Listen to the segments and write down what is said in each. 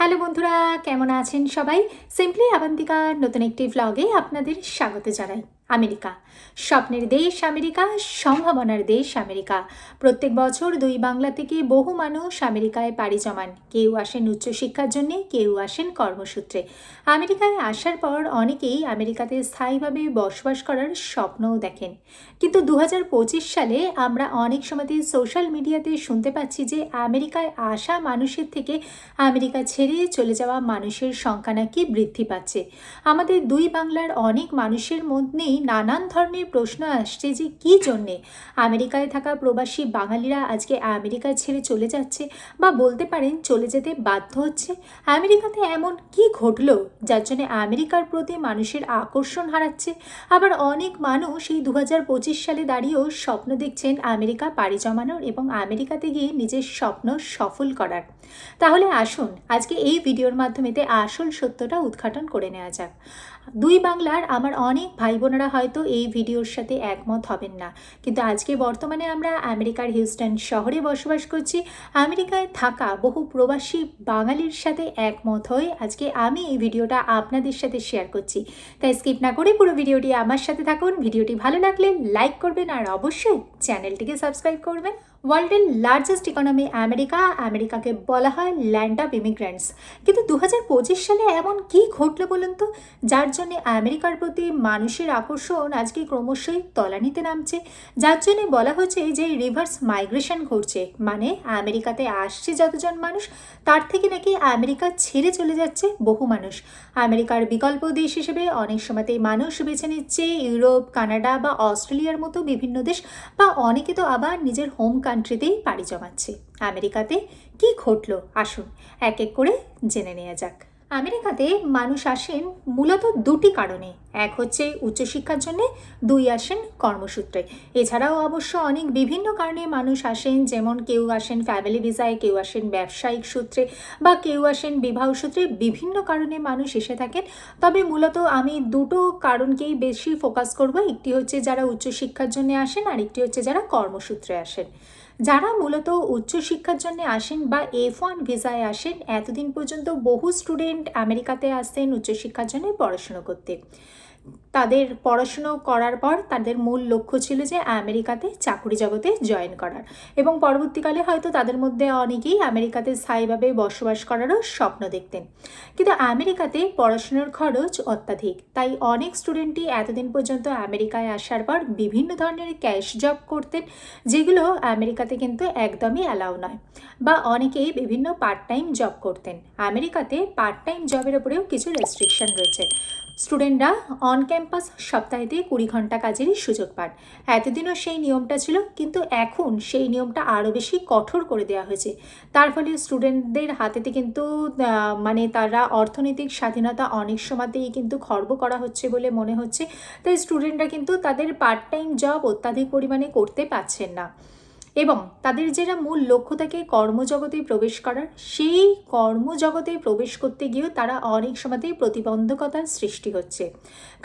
Hello বন্ধুরা কেমন আছেন সবাই? সিম্পলি আবান্তিকার নতুন একটি ভ্লগে আপনাদের স্বাগত জানাই। আমেরিকা। স্বপ্নের দেশ আমেরিকা, সম্ভাবনার দেশ আমেরিকা। প্রত্যেক বছর দুই বাংলা থেকে বহু মানুষ আমেরিকায় পাড়ি জমান। কেউ আসেন উচ্চশিক্ষার জন্যে, কেউ আসেন কর্মসূত্রে। আমেরিকায় আসার পর অনেকেই আমেরিকাতে স্থায়ীভাবে বসবাস করার স্বপ্নও দেখেন। কিন্তু দু হাজার পঁচিশ সালে আমরা অনেক সময়তে সোশ্যাল মিডিয়াতে শুনতে পাচ্ছি যে আমেরিকায় আসা মানুষের থেকে আমেরিকা ছেড়ে চলে যাওয়া মানুষের সংখ্যা নাকি বৃদ্ধি পাচ্ছে। আমাদের দুই বাংলার অনেক মানুষের মধ্যেই নানান ধরনের প্রশ্ন আসছে যে কী জন্যে আমেরিকায় থাকা প্রবাসী বাঙালিরা আজকে আমেরিকা ছেড়ে চলে যাচ্ছে বা বলতে পারেন চলে যেতে বাধ্য হচ্ছে? আমেরিকাতে এমন কি ঘটলো যার জন্য আমেরিকার প্রতি মানুষের আকর্ষণ হারাচ্ছে? আবার অনেক মানুষ এই দু হাজার পঁচিশ সালে দাঁড়িয়েও স্বপ্ন দেখছেন আমেরিকা পাড়ি জমানোর এবং আমেরিকাতে গিয়ে নিজের স্বপ্ন সফল করার। তাহলে আসুন আজকে এই ভিডিওর মাধ্যমেতে আসল সত্যটা উদ্ঘাটন করে নেওয়া যাক। দুই বাংলার আমার অনেক ভাই বোনেরা হয়তো এই ভিডিওর সাথে একমত হবেন না। কিন্তু আজকে বর্তমানে আমরা আমেরিকার হিউস্টন শহরে বসবাস করছি। আমেরিকায় থাকা বহু প্রবাসী বাঙালির সাথে একমত হয়ে আজকে আমি এই ভিডিওটা আপনাদের সাথে শেয়ার করছি। তাই স্কিপ না করে পুরো ভিডিওটি আমার সাথে থাকুন। ভিডিওটি ভালো লাগলে লাইক করবেন আর অবশ্যই চ্যানেলটিকে সাবস্ক্রাইব করবেন। ওয়ার্ল্ডের লার্জেস্ট ইকোনমি আমেরিকা, আমেরিকাকে বলা হয় ল্যান্ড অফ ইমিগ্রেন্টস কিন্তু দু হাজার পঁচিশ সালে এমন কি ঘটলো বলুন তো? যার জন্য আমেরিকার প্রতি মানুষের আকর্ষণ আজকে ক্রমশই তলানিতে নামছে। যার জন্য বলা হচ্ছে যে রিভার্স মাইগ্রেশন ঘটছে। মানে আমেরিকাতে আসছে যতজন মানুষ, তার থেকে নাকি আমেরিকা ছেড়ে চলে যাচ্ছে বহু মানুষ। আমেরিকার বিকল্প দেশ হিসেবে অনেক সময়তেই মানুষ বেছে নিচ্ছে। ইউরোপ, কানাডা বা অস্ট্রেলিয়ার মতো বিভিন্ন দেশ, বা অনেকে তো আবার নিজের হোম কান্ট্রিতেই পাড়ি জমাচ্ছে। আমেরিকাতে কি ঘটলো? আসুন এক এক করে জেনে নেওয়া যাক। আমেরিকাতে মানুষ আসেন মূলত দুটি কারণে। এক হচ্ছে উচ্চশিক্ষার জন্যে, দুই আসেন কর্মসূত্রে। এছাড়াও অবশ্য অনেক বিভিন্ন কারণে মানুষ আসেন, যেমন কেউ আসেন ফ্যামিলি ভিসায় কেউ আসেন ব্যবসায়িক সূত্রে বা কেউ আসেন বিবাহ সূত্রে, বিভিন্ন কারণে মানুষ এসে থাকেন। তবে মূলত আমি দুটো কারণকেই বেশি ফোকাস করব। একটি হচ্ছে যারা উচ্চশিক্ষার জন্য আসেন আর একটি হচ্ছে যারা কর্মসূত্রে আসেন। যারা মূলত উচ্চশিক্ষার জন্য আসেন বা এফ ওয়ান ভিসায় আসেন, এতদিন পর্যন্ত বহু স্টুডেন্ট আমেরিকাতে আসতেন উচ্চশিক্ষার জন্য পড়াশুনো করতে। তাদের পড়াশুনো করার পর তাদের মূল লক্ষ্য ছিল যে আমেরিকাতে চাকরি জগতে জয়েন করার। এবং পরবর্তীকালে হয়তো তাদের মধ্যে অনেকেই আমেরিকাতে স্থায়ীভাবে বসবাস করারও স্বপ্ন দেখতেন। কিন্তু আমেরিকাতে পড়াশুনোর খরচ অত্যাধিক। তাই অনেক স্টুডেন্টই এতদিন পর্যন্ত আমেরিকায় আসার পর বিভিন্ন ধরনের ক্যাশ জব করতেন, যেগুলো আমেরিকাতে কিন্তু একদমই অ্যালাউ নয়। বা অনেকেই বিভিন্ন পার্ট টাইম জব করতেন। আমেরিকাতে পার্ট টাইম জবের উপরেও কিছু রেস্ট্রিকশন রয়েছে। স্টুডেন্টরা অন ক্যাম্পাস সপ্তাহে সপ্তাহেতে কুড়ি ঘণ্টা কাজেরই সুযোগ পান। এতদিনও সেই নিয়মটা ছিল, কিন্তু এখন সেই নিয়মটা আরও বেশি কঠোর করে দেওয়া হয়েছে। তার ফলে স্টুডেন্টদের হাতেতে কিন্তু মানে তারা অর্থনৈতিক স্বাধীনতা অনেক সময়তেই কিন্তু খর্ব করা হচ্ছে বলে মনে হচ্ছে। তাই স্টুডেন্টরা কিন্তু তাদের পার্ট টাইম জব অত্যাধিক পরিমাণে করতে পারছেন না। এবং তাদের যেটা মূল লক্ষ্য থাকে কর্মজগতে প্রবেশ করার, সেই কর্মজগতে প্রবেশ করতে গিয়েও তারা অনেক সময়তেই প্রতিবন্ধকতার সৃষ্টি হচ্ছে।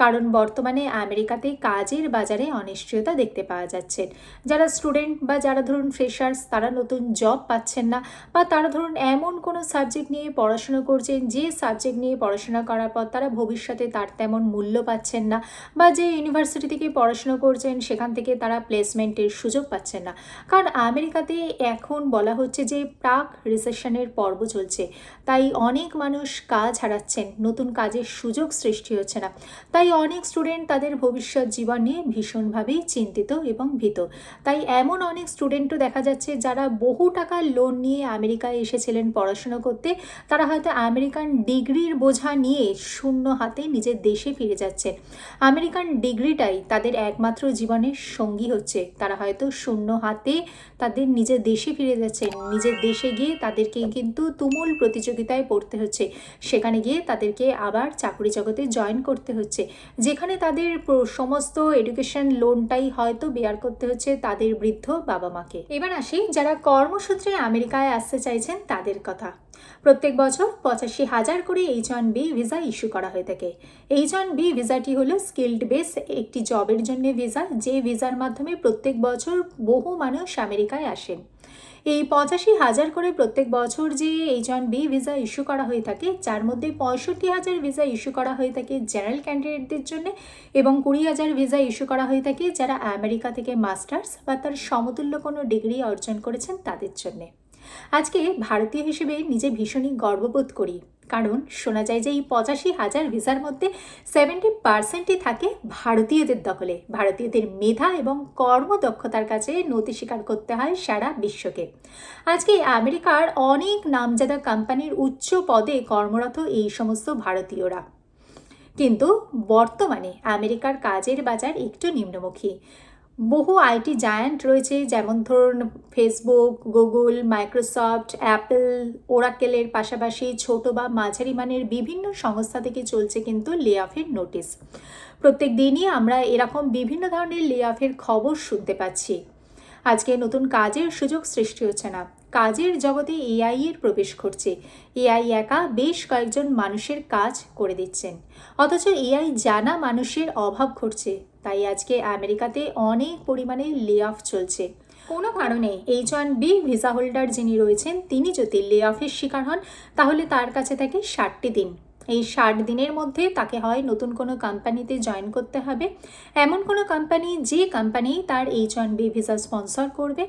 কারণ বর্তমানে আমেরিকাতে কাজের বাজারে অনিশ্চয়তা দেখতে পাওয়া যাচ্ছে। যারা স্টুডেন্ট বা যারা ধরুন ফ্রেশার্স, তারা নতুন জব পাচ্ছেন না বা তারা ধরুন এমন কোনো সাবজেক্ট নিয়ে পড়াশোনা করছেন, যে সাবজেক্ট নিয়ে পড়াশোনা করার পর তারা ভবিষ্যতে তার তেমন মূল্য পাচ্ছেন না বা যে ইউনিভার্সিটি থেকে পড়াশুনো করছেন, সেখান থেকে তারা প্লেসমেন্টের সুযোগ পাচ্ছেন না। কারণ আমেরিকাতে এখন বলা হচ্ছে যে প্রাক রিসেশনের পর্ব চলছে। তাই অনেক মানুষ কাজ হারাচ্ছেন, নতুন কাজের সুযোগ সৃষ্টি হচ্ছে না। তাই অনেক স্টুডেন্ট তাদের ভবিষ্যৎ জীবন নিয়ে ভীষণভাবেই চিন্তিত এবং ভীত। তাই এমন অনেক স্টুডেন্টও দেখা যাচ্ছে যারা বহু টাকা লোন নিয়ে আমেরিকায় এসেছিলেন পড়াশুনো করতে। তারা হয়তো আমেরিকান ডিগ্রির বোঝা নিয়ে শূন্য হাতে নিজের দেশে ফিরে যাচ্ছেন আমেরিকান ডিগ্রিটাই তাদের একমাত্র জীবনের সঙ্গী হচ্ছে। তারা হয়তো শূন্য হাতে তাদের নিজের দেশে ফিরে যাচ্ছেন নিজের দেশে গিয়ে তাদেরকে কিন্তু তুমুল প্রতিযোগিতায় পড়তে হচ্ছে। সেখানে গিয়ে তাদেরকে আবার চাকরি জগতে জয়েন করতে হচ্ছে। যেখানে তাদের সমস্ত এডুকেশন লোনটাই হয়তো বেয়ার করতে হচ্ছে তাদের বৃদ্ধ বাবা মাকে এবার আসি যারা কর্মসূত্রে আমেরিকায় আসতে চাইছেন তাদের কথা। প্রত্যেক বছর পঁচাশি হাজার করে H one B visa issue করা হয়ে থাকে। এইচ ওয়ান বি ভিসাটি হলো স্কিল্ড বেস একটি জবের জন্য ভিসা যে ভিসার মাধ্যমে প্রত্যেক বছর বহু মানুষ আমেরিকায় আসেন। এই পঁচাশি হাজার করে প্রত্যেক বছর যে H one B visa issue করা হয়ে থাকে, যার মধ্যে পঁয়ষট্টি হাজার ভিসা ইস্যু করা হয়ে থাকে জেনারেল ক্যান্ডিডেটদের জন্য এবং কুড়ি হাজার ভিসা ইস্যু করা হয়ে থাকে যারা আমেরিকা থেকে মাস্টার্স বা তার সমতুল্য কোনো ডিগ্রি অর্জন করেছেন তাদের জন্যে। আজকে ভারতীয় হিসেবে নিজে ভীষণই গর্ববোধ করি। কারণ শোনা যায় যে এই পঁচাশি হাজার ভিসার মধ্যে সেভেন্টি পার্সেন্টই থাকে ভারতীয়দের দখলে। ভারতীয়দের মেধা এবং কর্মদক্ষতার কাছে নতি স্বীকার করতে হয় সারা বিশ্বকে। আজকে আমেরিকার অনেক নামজাদা কোম্পানির উচ্চ পদে কর্মরত এই সমস্ত ভারতীয়রা। কিন্তু বর্তমানে আমেরিকার কাজের বাজার একটু নিম্নমুখী। বহু আইটি জায়ান্ট রয়েছে, যেমন ধরুন ফেসবুক গুগল মাইক্রোসফট অ্যাপেল ওরাকেলের পাশাপাশি ছোট বা মাঝারি মানের বিভিন্ন সংস্থা থেকে চলছে কিন্তু লে নোটিশ প্রত্যেক দিনই আমরা এরকম বিভিন্ন ধরনের লে খবর শুনতে পাচ্ছি। আজকে নতুন কাজের সুযোগ সৃষ্টি হচ্ছে না। কাজের জগতে এআই এর প্রবেশ ঘটছে। এআই একা বেশ কয়েকজন মানুষের কাজ করে দিচ্ছেন। অথচ এআই জানা মানুষের অভাব ঘটছে। তাই আজকে আমেরিকাতে অনেক পরিমাণে লে অফ চলছে। কোনো কারণে। H one B visa holder যিনি রয়েছেন তিনি যদি লে অফের শিকার হন তাহলে তার কাছে থাকে ষাটটি দিন। এই ষাট দিনের মধ্যে তাকে হয় নতুন কোনো কোম্পানিতে জয়েন করতে হবে। এমন কোনো কোম্পানি যে কোম্পানি তার H one B visa sponsor করবে।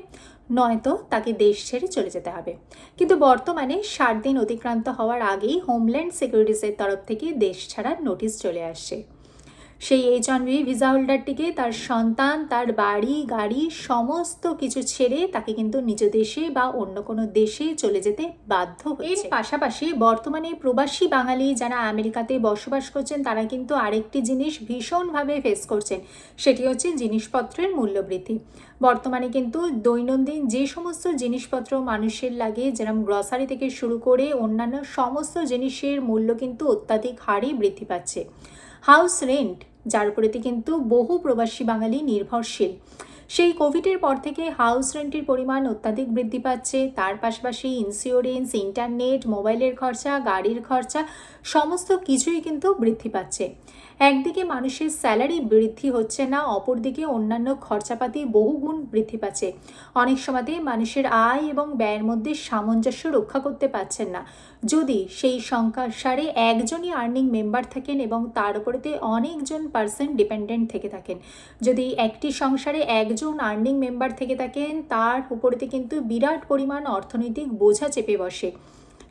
নয়তো তাকে দেশ ছেড়ে চলে যেতে হবে। কিন্তু বর্তমানে ষাট দিন অতিক্রান্ত হওয়ার আগেই হোমল্যান্ড সিকিউরিটিসের তরফ থেকে দেশ ছাড়ার নোটিশ চলে আসছে। সেই এইচ ওয়ান বি ভিসা হোল্ডারটিকে তার সন্তান, তার বাড়ি, গাড়ি সমস্ত কিছু ছেড়ে তাকে কিন্তু নিজ দেশে বা অন্য কোনো দেশে চলে যেতে বাধ্য এর পাশাপাশি বর্তমানে প্রবাসী বাঙালি যারা আমেরিকাতে বসবাস করছেন, তারা কিন্তু আরেকটি জিনিস ভীষণভাবে ফেস করছেন, সেটি হচ্ছে জিনিসপত্রের মূল্যবৃদ্ধি। বর্তমানে কিন্তু দৈনন্দিন যে সমস্ত জিনিসপত্র মানুষের লাগে, যেরকম গ্রসারি থেকে শুরু করে অন্যান্য সমস্ত জিনিসের মূল্য কিন্তু অত্যাধিক হারে বৃদ্ধি পাচ্ছে। হাউস রেন্ট, যার উপরেতে কিন্তু বহু প্রবাসী বাঙালি নির্ভরশীল। সেই কোভিডের পর থেকে হাউস রেন্টের পরিমাণ অত্যাধিক বৃদ্ধি পাচ্ছে। তার পাশাপাশি ইন্স্যুরেন্স ইন্টারনেট মোবাইলের খরচা, গাড়ির খরচা সমস্ত কিছুই কিন্তু বৃদ্ধি পাচ্ছে। একদিকে মানুষের স্যালারি বৃদ্ধি হচ্ছে না, অপরদিকে অন্যান্য খরচাপাতি বহুগুণ বৃদ্ধি পাচ্ছে। অনেক সময়তে মানুষের আয় এবং ব্যয়ের মধ্যে সামঞ্জস্য রক্ষা করতে পারছেন না। যদি সেই সংখ্যার সারে একজনই আর্নিং মেম্বার থাকেন এবং তার উপরেতে অনেকজন পার্সন ডিপেন্ডেন্ট থেকে থাকেন, যদি একটি সংসারে একজন আর্নিং মেম্বার থেকে থাকেন, তার উপরেতে কিন্তু বিরাট পরিমাণ অর্থনৈতিক বোঝা চেপে বসে।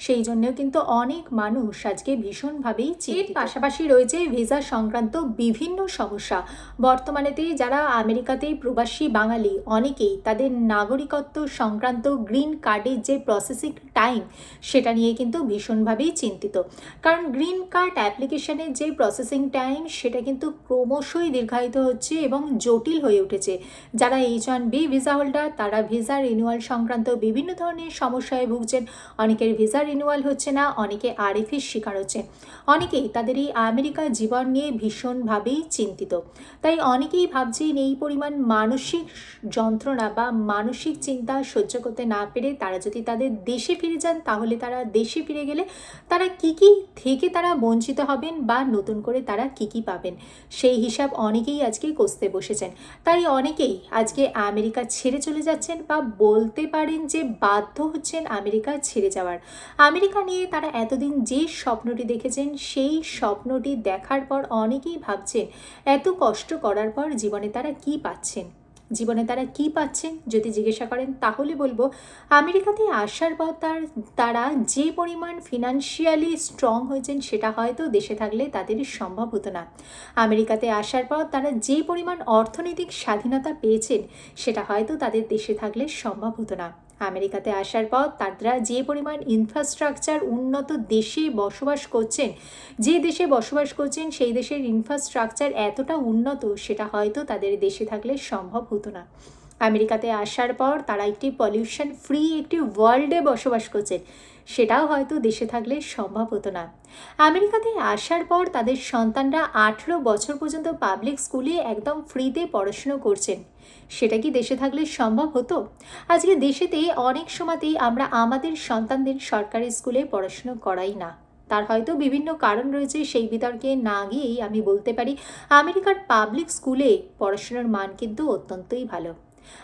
সেই জন্যও কিন্তু অনেক মানুষ আজকে ভীষণভাবেই এর পাশাপাশি রয়েছে ভিসা সংক্রান্ত বিভিন্ন সমস্যা। বর্তমানেতে যারা আমেরিকাতে প্রবাসী বাঙালি অনেকেই তাদের নাগরিকত্ব সংক্রান্ত গ্রিন কার্ডের যে প্রসেসিং টাইম সেটা নিয়ে কিন্তু ভীষণভাবেই চিন্তিত। কারণ গ্রিন কার্ড অ্যাপ্লিকেশনের যে প্রসেসিং টাইম সেটা কিন্তু ক্রমশই দীর্ঘায়িত হচ্ছে এবং জটিল হয়ে উঠেছে। যারা H one B visa holder তারা ভিসা রিনিউয়াল সংক্রান্ত বিভিন্ন ধরনের সমস্যায় ভুগছেন। অনেকের ভিসা রিনিউয়াল হচ্ছে না, অনেকে আরএফের শিকার হচ্ছে। অনেকেই তাদের এই আমেরিকা জীবন নিয়ে ভীষণভাবেই চিন্তিত। তাই অনেকেই ভাবছেন এই পরিমাণ মানসিক যন্ত্রণা বা মানসিক চিন্তা সহ্য করতে না পেরে তারা যদি তাদের দেশে ফিরে যান, তাহলে তারা দেশে ফিরে গেলে তারা কি কি থেকে তারা বঞ্চিত হবেন বা নতুন করে তারা কি কি পাবেন, সেই হিসাব অনেকেই আজকে কষতে বসেছেন। তাই অনেকেই আজকে আমেরিকা ছেড়ে চলে যাচ্ছেন বা বলতে পারেন যে বাধ্য হচ্ছেন আমেরিকা ছেড়ে যাওয়ার। আমেরিকা নিয়ে তারা এতদিন যে স্বপ্নটি দেখেছেন, সেই স্বপ্নটি দেখার পর অনেকেই ভাবছেন এত কষ্ট করার পর জীবনে তারা কি পাচ্ছেন? জীবনে তারা কি পাচ্ছেন? যদি জিজ্ঞাসা করেন, তাহলে বলব, আমেরিকাতে আসার পর তার, তারা যে পরিমাণ ফিনান্সিয়ালি স্ট্রং হয়েছেন, সেটা হয়তো দেশে থাকলে তাদের সম্ভব হতো না। আমেরিকাতে আসার পর তারা যে পরিমাণ অর্থনৈতিক স্বাধীনতা পেয়েছেন, সেটা হয়তো তাদের দেশে থাকলে সম্ভব হতো না। আমেরিকাতে আসার পর তারা যে পরিমাণ ইনফ্রাস্ট্রাকচার উন্নত দেশে বসবাস করছেন, যে দেশে বসবাস করছেন, সেই দেশের ইনফ্রাস্ট্রাকচার এতটা উন্নত সেটা হয়তো তাদের দেশে থাকলে সম্ভব হতো না। আমেরিকাতে আসার পর তারা একটি পলিউশন ফ্রি একটি ওয়ার্ল্ডে বসবাস করছেন। সেটাও হয়তো দেশে থাকলে সম্ভব হতো না। আমেরিকাতে আসার পর তাদের সন্তানরা আঠেরো বছর পর্যন্ত পাবলিক স্কুলে একদম ফ্রিতে পড়াশুনো করছেন। সেটা কি দেশে থাকলে সম্ভব হতো? আজকে দেশেতে অনেক সময়তেই আমরা আমাদের সন্তানদের সরকারি স্কুলে পড়াশুনো করাই না। তার হয়তো বিভিন্ন কারণ রয়েছে সেই বিতর্কে না গিয়েই আমি বলতে পারি, আমেরিকার পাবলিক স্কুলে পড়াশোনার মান কিন্তু অত্যন্তই ভালো।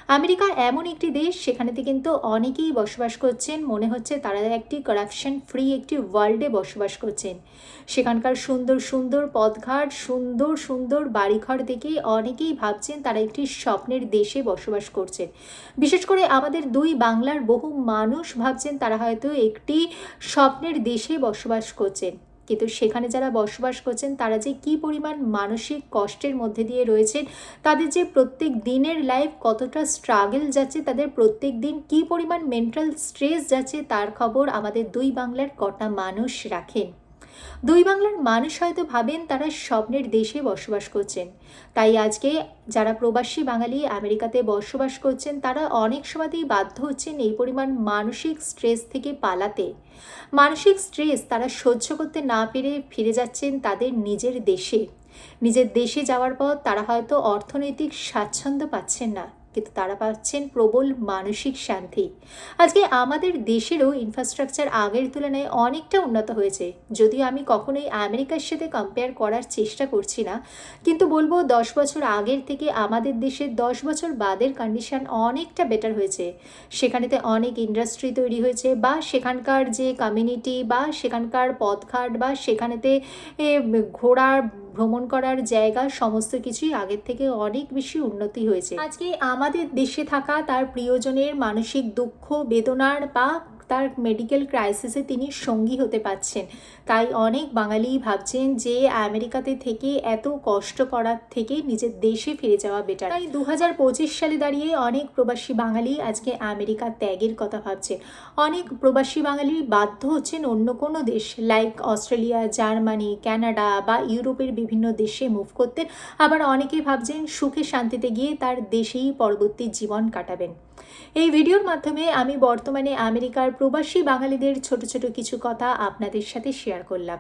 আমেরিকা এমন একটি দেশ সেখানেতে কিন্তু অনেকেই বসবাস করছেন। মনে হচ্ছে তারা একটি করাপশন ফ্রি একটি ওয়ার্ল্ডে বসবাস করছেন। সেখানকার সুন্দর সুন্দর পথঘাট, সুন্দর সুন্দর বাড়িঘর দেখে অনেকেই ভাবছেন তারা একটি স্বপ্নের দেশে বসবাস করছেন। বিশেষ করে আমাদের দুই বাংলার বহু মানুষ ভাবছেন তারা হয়তো একটি স্বপ্নের দেশে বসবাস করছেন। কিন্তু সেখানে যারা বসবাস করছেন, তারা যে কি পরিমাণ মানসিক কষ্টের মধ্যে দিয়ে রয়েছেন, তাদের যে প্রত্যেক দিনের লাইফ কতটা স্ট্রাগল যাচ্ছে, তাদের প্রত্যেক দিন কি পরিমাণ মেন্টাল স্ট্রেস যাচ্ছে, তার খবর আমাদের দুই বাংলার কটা মানুষ রাখেন। দুই বাংলার মানুষ হয়তো ভাবেন তারা স্বপ্নের দেশে বসবাস করছেন। তাই আজকে যারা প্রবাসী বাঙালি আমেরিকাতে বসবাস করছেন, তারা অনেক সময়তেই বাধ্য হচ্ছেন এই পরিমাণ মানসিক স্ট্রেস থেকে পালাতে। মানসিক স্ট্রেস তারা সহ্য করতে না পেরে ফিরে যাচ্ছেন তাদের নিজের দেশে। নিজের দেশে যাওয়ার পর তারা হয়তো অর্থনৈতিক স্বাচ্ছন্দ্য পাচ্ছেন না। কিন্তু তারা পাচ্ছেন প্রবল মানসিক শান্তি। আজকে আমাদের দেশেরও ইনফ্রাস্ট্রাকচার আগের তুলনায় অনেকটা উন্নত হয়েছে। যদিও আমি কখনোই আমেরিকার সাথে কম্পেয়ার করার চেষ্টা করছি না কিন্তু বলব দশ বছর আগের থেকে আমাদের দেশের দশ বছর বাদের কন্ডিশন অনেকটা বেটার হয়েছে। সেখানেতে অনেক ইন্ডাস্ট্রি তৈরি হয়েছে বা সেখানকার যে কমিউনিটি বা সেখানকার পথঘাট বা সেখানেতে এ, ঘোরার ভ্রমণ করার জায়গা, সমস্ত কিছুই আগের থেকে অনেক বেশি উন্নতি হয়েছে। আজকে আমাদের দেশে থাকা তার প্রিয়জনের মানসিক দুঃখ, বেদনার বা তার মেডিকেল ক্রাইসিসে তিনি সঙ্গী হতে পাচ্ছেন তাই অনেক বাঙালি ভাবছেন যে আমেরিকাতে থেকে এত কষ্ট করার থেকে নিজের দেশে ফিরে যাওয়া বেটার তাই দু হাজার পঁচিশ সালে দাঁড়িয়ে অনেক প্রবাসী বাঙালি আজকে আমেরিকা ত্যাগের কথা ভাবছেন। অনেক প্রবাসী বাঙালি বাধ্য হচ্ছেন অন্য কোনো দেশ লাইক অস্ট্রেলিয়া, জার্মানি, কানাডা বা ইউরোপের বিভিন্ন দেশে মুভ করতেন আবার অনেকে ভাবছেন সুখে শান্তিতে গিয়ে তার দেশেই পরবর্তী জীবন কাটাবেন। এই ভিডিওর মাধ্যমে আমি বর্তমানে আমেরিকার প্রবাসী বাঙালিদের ছোট ছোট কিছু কথা আপনাদের সাথে শেয়ার করলাম।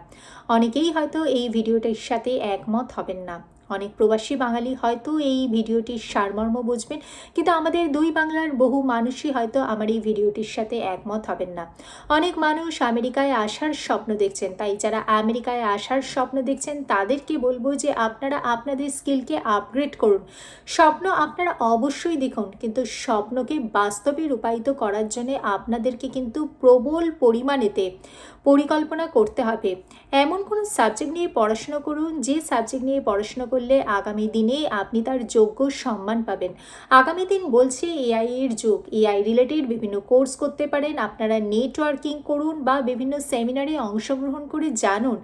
অনেকেই হয়তো এই ভিডিওটার সাথে একমত হবেন না। অনেক প্রবাসী বাঙালি হয়তো এই ভিডিওটির সারমর্ম বুঝবেন, কিন্তু আমাদের দুই বাংলার বহু মানুষই হয়তো আমার এই ভিডিওটির সাথে একমত হবেন না। অনেক মানুষ আমেরিকায় আসার স্বপ্ন দেখছেন, তাই যারা আমেরিকায় আসার স্বপ্ন দেখছেন, তাদেরকে বলব যে আপনারা আপনাদের স্কিলকে আপগ্রেড করুন। স্বপ্ন আপনারা অবশ্যই দেখুন, কিন্তু স্বপ্নকে বাস্তবে রূপায়িত করার জন্য আপনাদেরকে কিন্তু প্রবল পরিমাণেতে পরিকল্পনা করতে হবে। এমন কোনো সাবজেক্ট নিয়ে পড়াশোনা করুন, যে সাবজেক্ট নিয়ে পড়াশোনা করলে আগামী দিনে আপনি তার যোগ্য সম্মান পাবেন। আগামী দিন বলছে এআই এর যুগ। এআই রিলেটেড বিভিন্ন কোর্স করতে পারেন। আপনারা নেটওয়ার্কিং করুন বা বিভিন্ন সেমিনারে অংশগ্রহণ করে জানুন।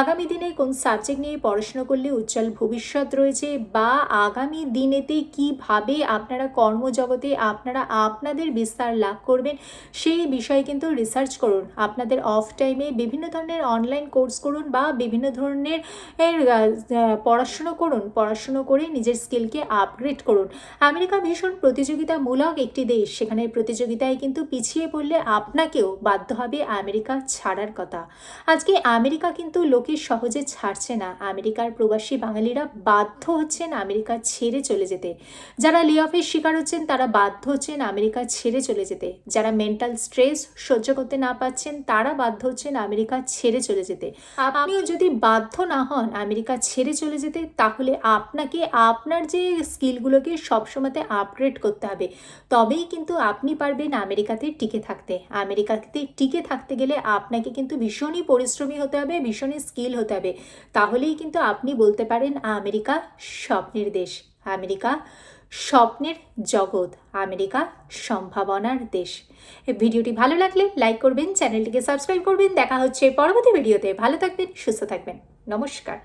আগামী দিনে কোন সাবজেক্ট নিয়ে পড়াশোনা করলে উজ্জ্বল ভবিষ্যৎ রয়েছে বা আগামী দিনেতে কীভাবে আপনারা কর্মজগতে আপনারা আপনাদের বিস্তার লাভ করবেন সেই বিষয়ে কিন্তু রিসার্চ করুন। আপনাদের অফ টাইমে বিভিন্ন ধরনের অনলাইন কোর্স করুন বা বিভিন্ন ধরনের পড়াশুনো করুন, পড়াশুনো করে নিজের স্কিলকে আপগ্রেড করুন। আমেরিকা ভীষণ প্রতিযোগিতামূলক একটি দেশ। সেখানে প্রতিযোগিতায় কিন্তু পিছিয়ে পড়লে আপনাকেও বাধ্য হবে আমেরিকা ছাড়ার কথা। আজকে আমেরিকা কিন্তু লোকে সহজে ছাড়ছে না। আমেরিকার প্রবাসী বাঙালিরা বাধ্য হচ্ছেন আমেরিকা ছেড়ে চলে যেতে। যারা লে অফের শিকার হচ্ছেন, তারা বাধ্য হচ্ছেন আমেরিকা ছেড়ে চলে যেতে। যারা মেন্টাল স্ট্রেস সহ্য করতে না পাচ্ছেন তারা বাধ্য হচ্ছেন আমেরিকা ছেড়ে চলে যেতে। আপনিও যদি বাধ্য না হন আমেরিকা ছেড়ে চলে যেতে তাহলে আপনাকে আপনার যে স্কিলগুলোকে সবসময়তে আপগ্রেড করতে হবে। তবেই কিন্তু আপনি পারবেন আমেরিকাতে টিকে থাকতে। আমেরিকাতে টিকে থাকতে গেলে আপনাকে কিন্তু ভীষণই পরিশ্রমী হতে হবে, ভীষণই স্কিল হতে হবে। তাহলেই কিন্তু আপনি বলতে পারেন আমেরিকা স্বপ্নের দেশ, আমেরিকা স্বপ্নের জগৎ, আমেরিকা সম্ভাবনার দেশ। ভিডিওটি ভালো লাগলে লাইক করবেন, চ্যানেলটিকে সাবস্ক্রাইব করবেন। দেখা হচ্ছে পরবর্তী ভিডিওতে। ভালো থাকবেন, সুস্থ থাকবেন। নমস্কার।